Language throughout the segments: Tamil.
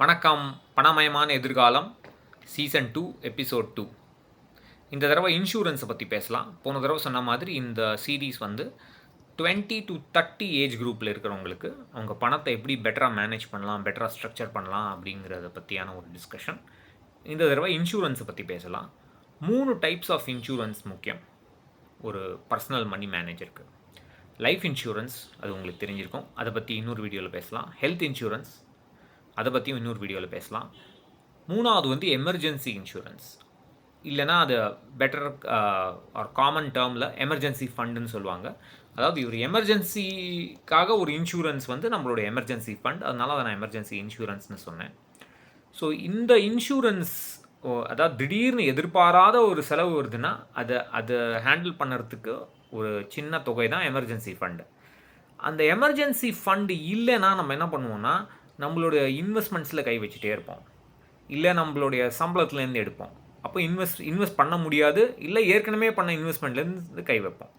வணக்கம். பணமயமான எதிர்காலம் சீசன் டூ எபிசோட் டூ இந்த தடவை இன்சூரன்ஸை பற்றி பேசலாம். போன தடவை சொன்ன மாதிரி இந்த சீரீஸ் வந்து டுவெண்ட்டி டு தேர்ட்டி ஏஜ் குரூப்பில் இருக்கிறவங்களுக்கு அவங்க பணத்தை எப்படி பெட்டராக மேனேஜ் பண்ணலாம் பெட்டராக ஸ்ட்ரக்சர் பண்ணலாம் அப்படிங்கிறத பற்றியான ஒரு டிஸ்கஷன் இந்த தடவை இன்சூரன்ஸை பற்றி பேசலாம். மூணு டைப்ஸ் ஆஃப் இன்சூரன்ஸ் முக்கியம். ஒரு பர்சனல் மணி மேனேஜருக்கு லைஃப் இன்சூரன்ஸ் அது உங்களுக்கு தெரிஞ்சிருக்கும். அதை பற்றி இன்னொரு வீடியோவில் பேசலாம். ஹெல்த் இன்சூரன்ஸ் அதை பற்றியும் இன்னொரு வீடியோவில் பேசலாம். மூணாவது வந்து எமர்ஜென்சி இன்சூரன்ஸ் இல்லைனா அது பெட்டர் ஆர் காமன் டேர்மில் எமர்ஜென்சி ஃபண்டுன்னு சொல்லுவாங்க. அதாவது ஒரு எமர்ஜென்சிக்காக ஒரு இன்சூரன்ஸ் வந்து நம்மளோட எமர்ஜென்சி ஃபண்ட் அதனால அதை நான் எமர்ஜென்சி இன்சூரன்ஸ்னு சொன்னேன். ஸோ இந்த இன்சூரன்ஸ் அதாவது திடீர்னு எதிர்பாராத ஒரு செலவு வருதுன்னா அதை அதை ஹேண்டில் பண்ணுறதுக்கு ஒரு சின்ன தொகை தான் எமர்ஜென்சி ஃபண்டு அந்த எமர்ஜென்சி ஃபண்டு இல்லைன்னா நம்ம என்ன பண்ணுவோம்னா நம்மளுடைய இன்வெஸ்ட்மெண்ட்ஸில் கை வச்சுட்டே இருப்போம். இல்லை நம்மளுடைய சம்பளத்துலேருந்து எடுப்போம். அப்போ இன்வெஸ்ட் இன்வெஸ்ட் பண்ண முடியாது. இல்லை ஏற்கனவே பண்ண இன்வெஸ்ட்மெண்ட்லேருந்து கை வைப்போம்.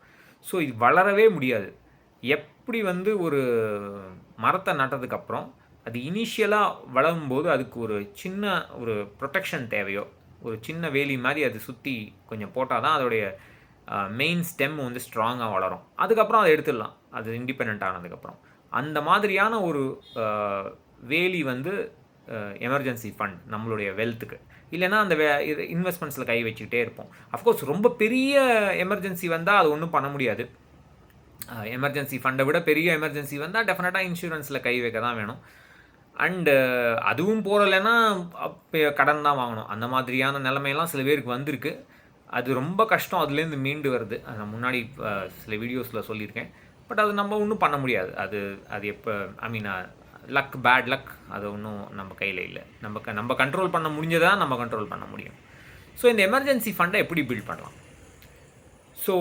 ஸோ இது வளரவே முடியாது. எப்படி வந்து ஒரு மரத்தை நட்டதுக்கப்புறம் அது இனிஷியலாக வளரும் போது அதுக்கு ஒரு சின்ன ஒரு ப்ரொடெக்ஷன் தேவையோ ஒரு சின்ன வேலி மாதிரி அது சுற்றி கொஞ்சம் போட்டால் தான் அதோடைய மெயின் ஸ்டெம் வந்து ஸ்ட்ராங்காக வளரும். அதுக்கப்புறம் அதை எடுத்துடலாம். அது இண்டிபெண்ட் ஆனதுக்கப்புறம். அந்த மாதிரியான ஒரு வேலி வந்து எமர்ஜென்சி ஃபண்ட் நம்மளுடைய வெல்த்துக்கு இல்லைன்னா அந்த வே இன்வெஸ்ட்மெண்ட்ஸில் கை வச்சுக்கிட்டே இருப்போம். அஃப்கோர்ஸ் ரொம்ப பெரிய எமர்ஜென்சி வந்தால் அது ஒன்றும் பண்ண முடியாது. எமர்ஜென்சி ஃபண்டை விட பெரிய எமர்ஜென்சி வந்தால் டெஃபினட்டாக இன்சூரன்ஸில் கை வைக்க தான் வேணும். அண்டு அதுவும் போகலைன்னா அப்போ கடன் தான் வாங்கணும். அந்த மாதிரியான நிலைமையெல்லாம் சில பேருக்கு வந்திருக்கு. அது ரொம்ப கஷ்டம். அதுலேருந்து மீண்டு வருது. அது நான் முன்னாடி சில வீடியோஸில் சொல்லியிருக்கேன். பட் அது நம்ம ஒன்றும் பண்ண முடியாது. அது அது எப்போ I mean luck bad luck அது ஒன்றும் நம்ம கையில் இல்லை. நம்ம க- நம்ம கண்ட்ரோல் பண்ண முடிஞ்சதா நம்ம கண்ட்ரோல் பண்ண முடியும். ஸோ இந்த எமர்ஜென்சி ஃபண்டை எப்படி பில்ட் பண்ணலாம்? ஸோ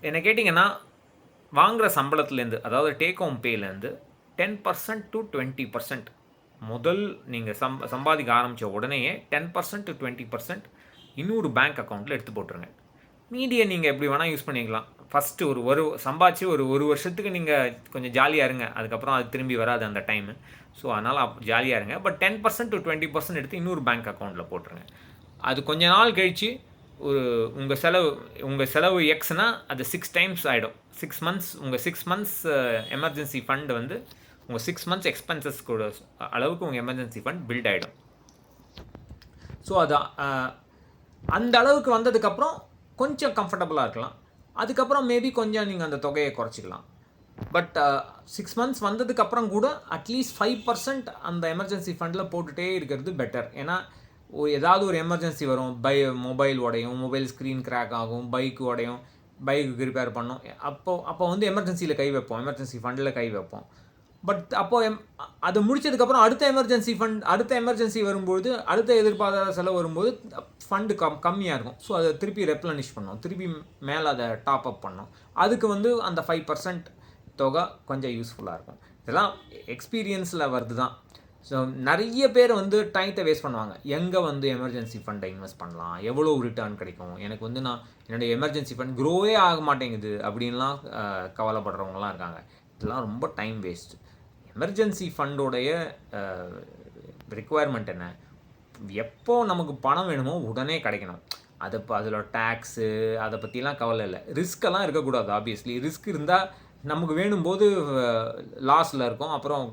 என்ன கேட்டிங்கன்னா வாங்குகிற சம்பளத்துலேருந்து அதாவது take home பேலேருந்து ten percent to twenty percent முதல் நீங்கள் சம்ப சம்பாதிக்க ஆரம்பித்த உடனேயே ten percent to twenty percent இன்னொரு பேங்க் அக்கௌண்ட்டில் எடுத்து போட்டுருங்க. மீடியை நீங்கள் எப்படி வேணால் யூஸ் பண்ணிக்கலாம். ஃபஸ்ட்டு ஒரு ஒரு சம்பாதிச்சு ஒரு ஒரு வருஷத்துக்கு நீங்கள் கொஞ்சம் ஜாலியாக இருங்க. அதுக்கப்புறம் அது திரும்பி வராது அந்த டைமு ஸோ அதனால் ஜாலியாக இருங்க. But ten percent to twenty percent எடுத்து இன்னொரு பேங்க் அக்கௌண்ட்டில் போட்டுருங்க. அது கொஞ்ச நாள் கழித்து ஒரு உங்கள் செலவு உங்கள் செலவு எக்ஸ்னா அது சிக்ஸ் டைம்ஸ் ஆகிடும் சிக்ஸ் மந்த்ஸ் உங்கள் சிக்ஸ் மந்த்ஸ் எமர்ஜென்சி ஃபண்ட் வந்து உங்கள் சிக்ஸ் மந்த்ஸ் எக்ஸ்பென்சஸ் கூட அளவுக்கு உங்கள் எமர்ஜென்சி ஃபண்ட் பில்ட் ஆகிடும் ஸோ அது அந்த அளவுக்கு வந்ததுக்கப்புறம் கொஞ்சம் கம்ஃபர்டபுளாக இருக்கலாம். அதுக்கப்புறம் மேபி கொஞ்சம் நீங்கள் அந்த தொகையை குறைச்சிக்கலாம். பட் சிக்ஸ் மந்த்ஸ் வந்ததுக்கப்புறம் கூட அட்லீஸ்ட் ஃபைவ் பர்சன்ட் அந்த எமர்ஜென்சி ஃபண்டில் போட்டுகிட்டே இருக்கிறது பெட்டர் ஏன்னா ஏதாவது ஒரு எமர்ஜென்சி வரும். பை மொபைல் உடையும் மொபைல் ஸ்க்ரீன் கிராக் ஆகும் பைக் உடையும் பைக்கு ரிப்பேர் பண்ணும். அப்போ அப்போ வந்து எமர்ஜென்சியில் கை வைப்போம். எமர்ஜென்சி ஃபண்டில் கை வைப்போம். பட் அப்போது எம் அது முடிச்சதுக்கப்புறம் அடுத்த எமர்ஜென்சி ஃபண்ட் அடுத்த எமர்ஜென்சி வரும்போது அடுத்த எதிர்பாராத செலவு வரும்போது ஃபண்டு கம் கம்மியாக இருக்கும். ஸோ அதை திருப்பி ரெப்ளனிஷ் பண்ணோம் திருப்பி மேலே அதை டாப் அப் பண்ணோம் அதுக்கு வந்து அந்த ஃபைவ் பர்சன்ட் தொகை கொஞ்சம் யூஸ்ஃபுல்லாக இருக்கும். இதெல்லாம் எக்ஸ்பீரியன்ஸில் வருது தான். ஸோ நிறைய பேர் வந்து டைத்தை வேஸ்ட் பண்ணுவாங்க. எங்கே வந்து எமர்ஜென்சி ஃபண்டை இன்வெஸ்ட் பண்ணலாம்? எவ்வளோ ரிட்டர்ன் கிடைக்கும்? எனக்கு வந்து நான் என்னுடைய எமர்ஜென்சி ஃபண்ட் க்ரோவே ஆக மாட்டேங்குது அப்படின்லாம் கவலைப்படுறவங்களாம் இருக்காங்க. இதெல்லாம் ரொம்ப டைம் வேஸ்ட்டு எமர்ஜென்சி ஃபண்டோடைய ரிக்குவயர்மெண்ட் என்ன? எப்போ நமக்கு பணம் வேணுமோ உடனே கிடைக்கணும். அதை இப்போ அதில் டேக்ஸு அதை பற்றிலாம் கவலை இல்லை. ரிஸ்க்கெல்லாம் இருக்கக்கூடாது ஆப்வியஸ்லி ரிஸ்க் இருந்தால் நமக்கு வேணும்போது லாஸில் இருக்கும் அப்புறம்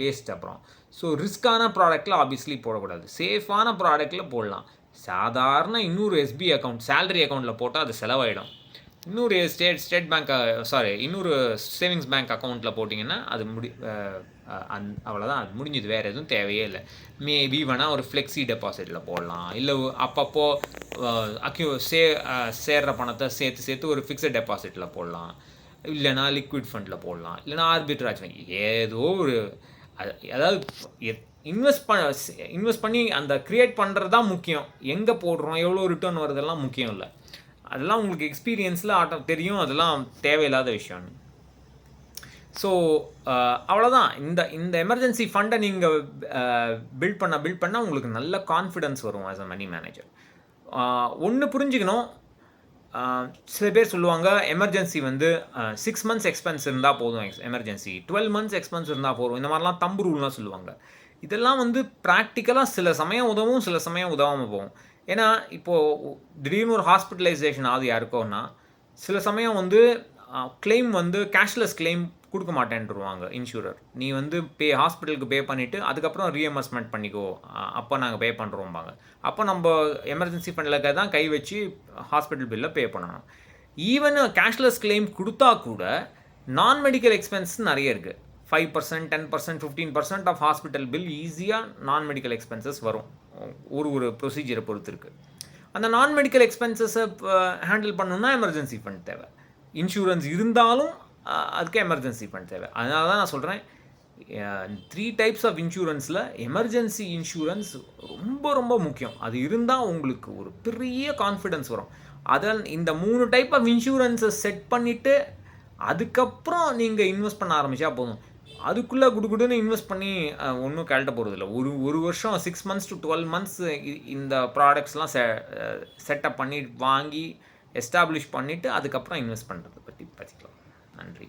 வேஸ்ட் அப்புறம். ஸோ ரிஸ்க்கான ப்ராடக்ட்டில் ஆப்வியஸ்லி போடக்கூடாது. சேஃபான ப்ராடக்ட்டில் போடலாம். சாதாரண இன்னொரு எஸ்பி அக்கௌண்ட் சேலரி அக்கௌண்ட்டில் போட்டால் அது செலவாயிடும். இன்னொரு ஸ்டேட் ஸ்டேட் பேங்க் சாரி இன்னொரு சேவிங்ஸ் பேங்க் அக்கௌண்ட்டில் போட்டிங்கன்னா அது முடி அந் அவ்வளோதான் அது முடிஞ்சது. வேறு எதுவும் தேவையே இல்லை. மேபி வேணால் ஒரு ஃப்ளெக்ஸி டெபாசிட்டில் போடலாம். இல்லை அப்பப்போ அக்யூ சே சேர்கிற சேர்ற பணத்தை சேர்த்து சேர்த்து ஒரு ஃபிக்ஸட் டெபாசிட்டில் போடலாம். இல்லைனா லிக்விட் ஃபண்டில் போடலாம். இல்லைனா ஆர்பிட்ராஜ் ஏதோ ஒரு அதாவது இன்வெஸ்ட் பண்ண இன்வெஸ்ட் பண்ணி அந்த க்ரியேட் பண்ணுறது தான் முக்கியம். எங்கே போடுறோம்? எவ்வளோ ரிட்டர்ன் வருதெல்லாம் முக்கியம் இல்லை. அதெல்லாம் உங்களுக்கு எக்ஸ்பீரியன்ஸில் ஆட்டம் தெரியும். அதெல்லாம் தேவையில்லாத விஷயம்னு ஸோ அவ்வளோதான் இந்த இந்த எமர்ஜென்சி ஃபண்டை நீங்கள் பில்ட் பண்ண பில்ட் பண்ணால் உங்களுக்கு நல்ல கான்ஃபிடன்ஸ் வரும் ஆஸ் அ மணி மேனேஜர் ஒன்று புரிஞ்சுக்கணும். சில பேர் சொல்லுவாங்க எமர்ஜென்சி வந்து சிக்ஸ் மந்த்ஸ் எக்ஸ்பென்ஸ் இருந்தால் போதும் எக்ஸ் எமர்ஜென்சி டுவெல் மந்த்ஸ் எக்ஸ்பென்ஸ் இருந்தால் போதும். இந்த மாதிரிலாம் தம்பு ரூல்லாம் சொல்லுவாங்க. இதெல்லாம் வந்து ப்ராக்டிக்கலாக சில சமயம் உதவும் சில சமயம் உதவாமல் போகும். ஏன்னா இப்போது திடீர்னு ஒரு ஹாஸ்பிட்டலைசேஷன் ஆகுது யாருக்கோன்னா சில சமயம் வந்து கிளைம் வந்து கேஷ்லெஸ் கிளைம் கொடுக்க மாட்டேன்ருவாங்க இன்சூரர் நீ வந்து பே ஹாஸ்பிட்டலுக்கு பே பண்ணிவிட்டு அதுக்கப்புறம் ரீஎம்பர்ஸ்மெண்ட் பண்ணிக்கோ. அப்போ நாங்கள் பே பண்ணுறோம்பாங்க அப்போ நம்ம எமர்ஜென்சி ஃபண்டில் தான் கை வச்சு ஹாஸ்பிட்டல் பில்லை பே பண்ணணும். ஈவன் கேஷ்லெஸ் கிளைம் கொடுத்தா கூட நான் மெடிக்கல் எக்ஸ்பென்ஸ் நிறைய இருக்குது five percent ten percent fifteen percent of hospital bill ஈஸியாக நான் மெடிக்கல் எக்ஸ்பென்சஸ் வரும். ஒரு ஒரு ப்ரொசீஜரை பொறுத்து இருக்குது அந்த நான் மெடிக்கல் எக்ஸ்பென்சஸை ஹேண்டில் பண்ணணும்னா எமர்ஜென்சி ஃபண்ட் தேவை. இன்சூரன்ஸ் இருந்தாலும் அதுக்கு எமர்ஜென்சி ஃபண்ட் தேவை. அதனால தான் நான் சொல்கிறேன் த்ரீ டைப்ஸ் ஆஃப் இன்சூரன்ஸில் எமர்ஜென்சி இன்சூரன்ஸ் ரொம்ப ரொம்ப முக்கியம். அது இருந்தால் உங்களுக்கு ஒரு பெரிய கான்ஃபிடன்ஸ் வரும். அதில் இந்த மூணு டைப் ஆஃப் இன்சூரன்ஸை செட் பண்ணிவிட்டு அதுக்கப்புறம் நீங்கள் இன்வெஸ்ட் பண்ண ஆரம்பித்தா போதும். அதுக்குள்ளே குடுகுடுன்னு இன்வெஸ்ட் பண்ணி ஒன்றும் கழட்ட போகிறதில்ல ஒரு ஒரு வருஷம் six months to twelve months இந்த ப்ராடக்ட்ஸ்லாம் செ செட்டப் பண்ணி வாங்கி எஸ்டாப்ளிஷ் பண்ணிவிட்டு அதுக்கப்புறம் இன்வெஸ்ட் பண்ணுறதை பற்றி பேசிக்கலாம். நன்றி.